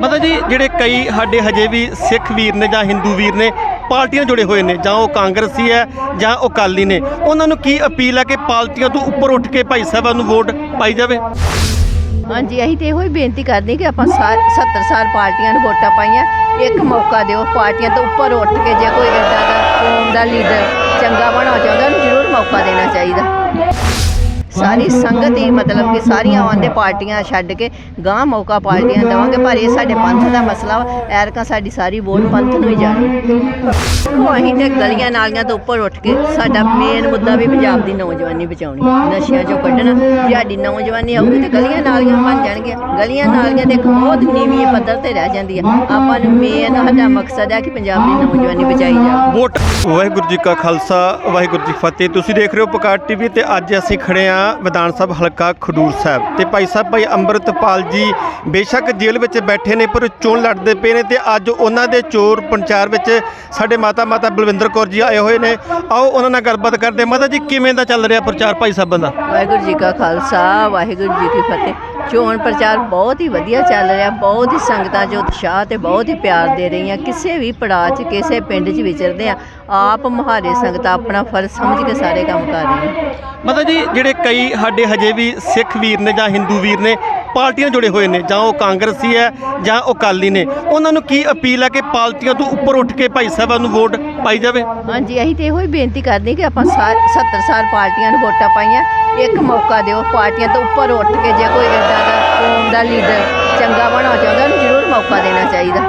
ਮਤਲਬ ਜੀ, ਜਿਹੜੇ ਕਈ ਸਾਡੇ ਹਜੇ ਵੀ ਸਿੱਖ ਵੀਰ ਨੇ ਜਾਂ ਹਿੰਦੂ ਵੀਰ ਨੇ, ਪਾਰਟੀਆਂ ਜੁੜੇ ਹੋਏ ਨੇ, ਜਾਂ ਉਹ ਕਾਂਗਰਸੀ ਹੈ, ਜਾਂ ਉਹ ਅਕਾਲੀ ਨੇ, ਉਹਨਾਂ ਨੂੰ ਕੀ ਅਪੀਲ ਹੈ ਕਿ ਪਾਰਟੀਆਂ ਤੋਂ ਉੱਪਰ ਉੱਠ ਕੇ ਭਾਈ ਸਾਹਿਬਾਂ ਨੂੰ ਵੋਟ ਪਾਈ ਜਾਵੇ? ਹਾਂਜੀ, ਅਸੀਂ ਤੇ ਇਹੋ ਹੀ ਬੇਨਤੀ ਕਰਦੇ ਕਿ ਆਪਾਂ ਸਾਰ 70 ਸਾਲ ਪਾਰਟੀਆਂ ਨੂੰ ਵੋਟਾਂ ਪਾਈਆਂ, ਇੱਕ ਮੌਕਾ ਦਿਓ, ਪਾਰਟੀਆਂ ਤੋਂ ਉੱਪਰ ਉੱਠ ਕੇ ਜੇ ਕੋਈ ਏਦਾਂ ਦਾ ਕੌਮ ਦਾ ਲੀਡਰ ਚੰਗਾ ਬਣਾਉਣਾ ਚਾਹੁੰਦਾ, ਉਹਨੂੰ ਜ਼ਰੂਰ ਮੌਕਾ ਦੇਣਾ ਚਾਹੀਦਾ। ਸਾਰੀ ਸੰਗਤ ਹੀ ਮਤਲਬ ਕਿ ਸਾਰੀਆਂ ਆਉਂਦੇ ਪਾਰਟੀਆਂ ਛੱਡ ਕੇ ਗਾਂ ਮੌਕਾ ਪਾਰਟੀਆਂ ਦੇਵਾਂਗੇ ਪਰ ਇਹ ਸਾਡੇ ਪੰਥ ਦਾ ਮਸਲਾ ਵਾ। ਐਰਕਾਂ ਸਾਡੀ ਸਾਰੀ ਵੋਟ ਪੰਥ ਨੂੰ ਹੀ ਜਾਣੀ। ਅਸੀਂ ਤੇ ਗਲੀਆਂ ਨਾਲੀਆਂ ਤੋਂ ਉੱਪਰ ਉੱਠ ਕੇ ਸਾਡਾ ਮੇਨ ਮੁੱਦਾ ਵੀ ਪੰਜਾਬ ਦੀ ਨੌਜਵਾਨੀ ਬਚਾਉਣੀ ਨਸ਼ਿਆਂ ਚੋਂ ਕੱਢਣਾ। ਸਾਡੀ ਨੌਜਵਾਨੀ ਆਊਗੀ ਤੇ ਗਲੀਆਂ ਨਾਲੀਆਂ ਬਣ ਜਾਣਗੀਆਂ। ਗਲੀਆਂ ਨਾਲੀਆਂ ਤੇ ਇੱਕ ਬਹੁਤ ਨੀਵੀਂ ਪੱਧਰ ਤੇ ਰਹਿ ਜਾਂਦੀ ਆ। ਆਪਾਂ ਨੂੰ ਮੇਨ ਸਾਡਾ ਮਕਸਦ ਹੈ ਕਿ ਪੰਜਾਬ ਦੀ ਨੌਜਵਾਨੀ ਬਚਾਈ ਜਾਵੇ। ਵੋਟ। ਵਾਹਿਗੁਰੂ ਜੀ ਕਾ ਖਾਲਸਾ ਵਾਹਿਗੁਰੂ ਜੀ ਫਤਿਹ। ਤੁਸੀਂ ਦੇਖ ਰਹੇ ਹੋ ਪਕਾਰ ਟੀਵੀ ਤੇ ਅੱਜ ਅਸੀਂ ਖੜੇ ਆ ਵਿਧਾਨ ਸਭਾ ਹਲਕਾ ਖਡੂਰ ਸਾਹਿਬ। ਤੇ ਭਾਈ ਸਾਹਿਬ, ਭਾਈ ਅੰਮ੍ਰਿਤਪਾਲ ਜੀ, ਬੇਸ਼ੱਕ ਜੇਲ੍ਹ ਵਿੱਚ ਬੈਠੇ ਨੇ, ਪਰ ਚੋਣ ਲੜਦੇ ਪਏ ਨੇ ਤੇ ਅੱਜ ਉਹਨਾਂ ਦੇ ਚੋਰ ਪੰਚਾਰ ਵਿੱਚ ਸਾਡੇ ਮਾਤਾ ਮਾਤਾ ਬਲਵਿੰਦਰ ਕੌਰ ਜੀ ਆਏ ਹੋਏ ਨੇ। ਆਓ, ਉਹਨਾਂ ਨਾਲ ਗੱਲਬਾਤ ਕਰਦੇ ਮਾਤਾ ਜੀ, ਕਿਵੇਂ ਦਾ ਚੱਲ ਰਿਹਾ ਪ੍ਰਚਾਰ ਭਾਈ ਸਾਹਿਬਾਂ ਦਾ? ਵਾਹਿਗੁਰੂ ਜੀ ਕਾ ਖਾਲਸਾ, ਵਾਹਿਗੁਰੂ ਜੀ ਕੀ ਫਤਿਹ। ਚੋਣ ਪ੍ਰਚਾਰ ਬਹੁਤ ਹੀ ਵਧੀਆ ਚੱਲ ਰਿਹਾ, ਬਹੁਤ ਹੀ ਸੰਗਤਾਂ 'ਚ ਉਤਸ਼ਾਹ ਤੇ ਬਹੁਤ ਹੀ ਪਿਆਰ ਦੇ ਰਹੀਆਂ, ਕਿਸੇ ਵੀ ਪੜਾਅ 'ਚ, ਕਿਸੇ ਪਿੰਡ 'ਚ ਵਿਚਰਦੇ ਆ, ਆਪ ਮੁਹਾਰੇ ਸੰਗਤਾਂ ਆਪਣਾ ਫਰਜ਼ ਸਮਝ ਕੇ ਸਾਰੇ ਕੰਮ ਕਰ ਰਹੀਆਂ। ਮਤਲਬ ਜੀ, ਜਿਹੜੇ ਕਈ ਸਾਡੇ ਹਜੇ ਵੀ ਸਿੱਖ ਵੀਰ ਨੇ ਜਾਂ ਹਿੰਦੂ ਵੀਰ ਨੇ ਪਾਰਟੀਆਂ ਜੁੜੇ ਹੋਏ ਨੇ ਜਾਂ ਉਹ ਕਾਂਗਰਸੀ ਹੈ ਜਾਂ ਉਹ ਅਕਾਲੀ ਨੇ ਉਹਨਾਂ ਨੂੰ ਕੀ ਅਪੀਲ ਹੈ ਕਿ ਪਾਰਟੀਆਂ ਤੋਂ ਉੱਪਰ ਉੱਠ ਕੇ ਭਾਈ ਸਾਹਿਬਾਂ ਨੂੰ ਵੋਟ ਪਾਈ ਜਾਵੇ? ਹਾਂਜੀ ਅਸੀਂ ਤੇ ਇਹੋ ਹੀ ਬੇਨਤੀ ਕਰਦੇ ਕਿ ਆਪਾਂ ਸਾਰ 70 ਸਾਲ ਪਾਰਟੀਆਂ ਨੂੰ ਵੋਟਾਂ ਪਾਈਆਂ ਇੱਕ ਮੌਕਾ ਦਿਓ ਪਾਰਟੀਆਂ ਤੋਂ ਉੱਪਰ ਉੱਠ ਕੇ ਜੇ ਕੋਈ ਏਦਾਂ ਦਾ ਕੌਮ ਦਾ ਲੀਡਰ ਚੰਗਾ ਬਣਾਉਣਾ ਚਾਹੁੰਦਾ ਉਹਨੂੰ ਜ਼ਰੂਰ ਮੌਕਾ ਦੇਣਾ ਚਾਹੀਦਾ।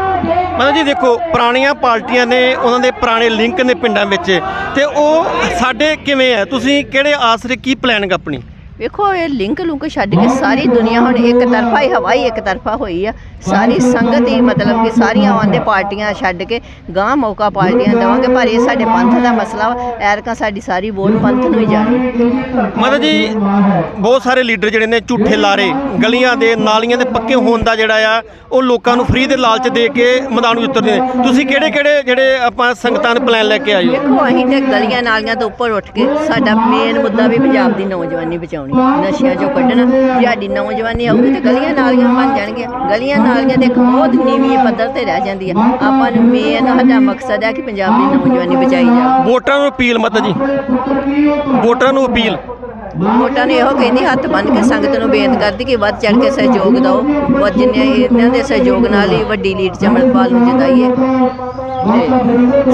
ਮਤਲਬ ਜੀ ਦੇਖੋ ਪੁਰਾਣੀਆਂ ਪਾਰਟੀਆਂ ਨੇ ਉਹਨਾਂ ਦੇ ਪੁਰਾਣੇ ਲਿੰਕ ਨੇ ਪਿੰਡਾਂ ਵਿੱਚ ਤੇ ਉਹ ਸਾਡੇ ਕਿਵੇਂ ਹੈ? ਤੁਸੀਂ ਕਿਹੜੇ ਆਸਰੇ ਕੀ ਪਲਾਨਿੰਗ ਆਪਣੀ? ਵੇਖੋ ਇਹ ਲਿੰਕ ਲੁੰਕ ਛੱਡ ਕੇ ਸਾਰੀ ਦੁਨੀਆ ਹੁਣ ਇੱਕ ਤਰਫਾ ਹੀ ਹਵਾ ਹੀ ਇੱਕ ਤਰਫਾ ਹੋਈ ਆ। ਸਾਰੀ ਸੰਗਤ ਹੀ ਮਤਲਬ ਕਿ ਸਾਰੀਆਂ ਆਉਂਦੇ ਪਾਰਟੀਆਂ ਛੱਡ ਕੇ ਗਾਂ ਮੌਕਾ ਪਾਰਟੀਆਂ ਦੇਵਾਂਗੇ ਪਰ ਇਹ ਸਾਡੇ ਪੰਥ ਦਾ ਮਸਲਾ ਵਾ। ਐਰਕਾਂ ਸਾਡੀ ਸਾਰੀ ਵੋਟ ਪੰਥ ਨੂੰ ਹੀ ਜਾਣੀ। ਮਤਲਬ ਜੀ ਬਹੁਤ ਸਾਰੇ ਲੀਡਰ ਜਿਹੜੇ ਨੇ ਝੂਠੇ ਲਾਰੇ ਗਲੀਆਂ ਦੇ ਨਾਲੀਆਂ ਦੇ ਪੱਕੇ ਹੋਣ ਦਾ ਜਿਹੜਾ ਆ ਉਹ ਲੋਕਾਂ ਨੂੰ ਫ੍ਰੀ ਦੇ ਲਾਲਚ ਦੇ ਕੇ ਮੈਦਾਨ ਵਿੱਚ ਉਤਰਦੇ ਨੇ। ਤੁਸੀਂ ਕਿਹੜੇ ਕਿਹੜੇ ਜਿਹੜੇ ਆਪਾਂ ਸੰਗਤਾਂ ਨੂੰ ਪਲਾਨ ਲੈ ਕੇ ਆਏ ਹੋ? ਵੇਖੋ ਅਸੀਂ ਤੇ ਗਲੀਆਂ ਨਾਲੀਆਂ ਤੋਂ ਉੱਪਰ ਉੱਠ ਕੇ ਸਾਡਾ ਮੇਨ ਮੁੱਦਾ ਵੀ ਪੰਜਾਬ ਦੀ ਨੌਜਵਾਨੀ ਬਚਾਉਣੀ ਨਸ਼ਿਆਂ ਚੋਂ ਕੱਢਣਾ। ਜੇ ਸਾਡੀ ਨੌਜਵਾਨੀ ਆਊਗੀ ਤੇ ਗਲੀਆਂ ਨਾਲੀਆਂ ਬਣ ਜਾਣਗੀਆਂ। ਗਲੀਆਂ ਨਾਲੀਆਂ ਤੇ ਇੱਕ ਬਹੁਤ ਨੀਵੀਂ ਪੱਧਰ ਤੇ ਰਹਿ ਜਾਂਦੀ ਆ। ਆਪਾਂ ਨੂੰ ਮੇਨ ਸਾਡਾ ਮਕਸਦ ਹੈ ਕਿ ਪੰਜਾਬ ਦੀ ਨੌਜਵਾਨੀ ਬਚਾਈ ਜਾਵੇ। ਵੋਟਰਾਂ ਨੂੰ ਅਪੀਲ ਮਤ ਜੀ। ਵੋਟਰਾਂ ਨੂੰ ਅਪੀਲ। ਵੋਟਾਂ ਨੂੰ ਇਹੋ ਕਹਿੰਦੀ, ਹੱਥ ਬੰਨ੍ਹ ਕੇ ਸੰਗਤ ਨੂੰ ਬੇਨਤੀ ਕਰਦੀ ਕਿ ਵੱਧ ਚੜ ਕੇ ਸਹਿਯੋਗ ਦਿਓ। ਵੱਧ ਜਿੰਨੇ ਇਹਨਾਂ ਦੇ ਸਹਿਯੋਗ ਨਾਲ ਹੀ ਵੱਡੀ ਲੀਡ ਚ ਨੂੰ ਜਿਤਾਈਏ।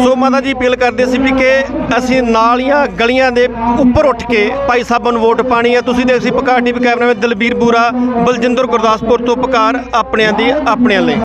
ਸੋ ਮਾਤਾ ਜੀ, ਅਪੀਲ ਕਰਦੇ ਸੀ ਵੀ ਕਿ ਅਸੀਂ ਨਾਲੀਆਂ, ਗਲੀਆਂ ਦੇ ਉੱਪਰ ਉੱਠ ਕੇ ਭਾਈ ਸਾਹਿਬ ਨੂੰ ਵੋਟ ਪਾਣੀ ਹੈ। ਤੁਸੀਂ ਦੇਖ ਸੀ ਪਕਾਰ ਟੀਵੀ ਕੈਮਰਾਮੈਨ ਦਲਬੀਰ ਬੂਰਾ, ਬਲਜਿੰਦਰ ਗੁਰਦਾਸਪੁਰ ਤੋਂ ਪਕਾਰ ਆਪਣਿਆਂ ਦੀ ਆਪਣਿਆਂ ਲਈ।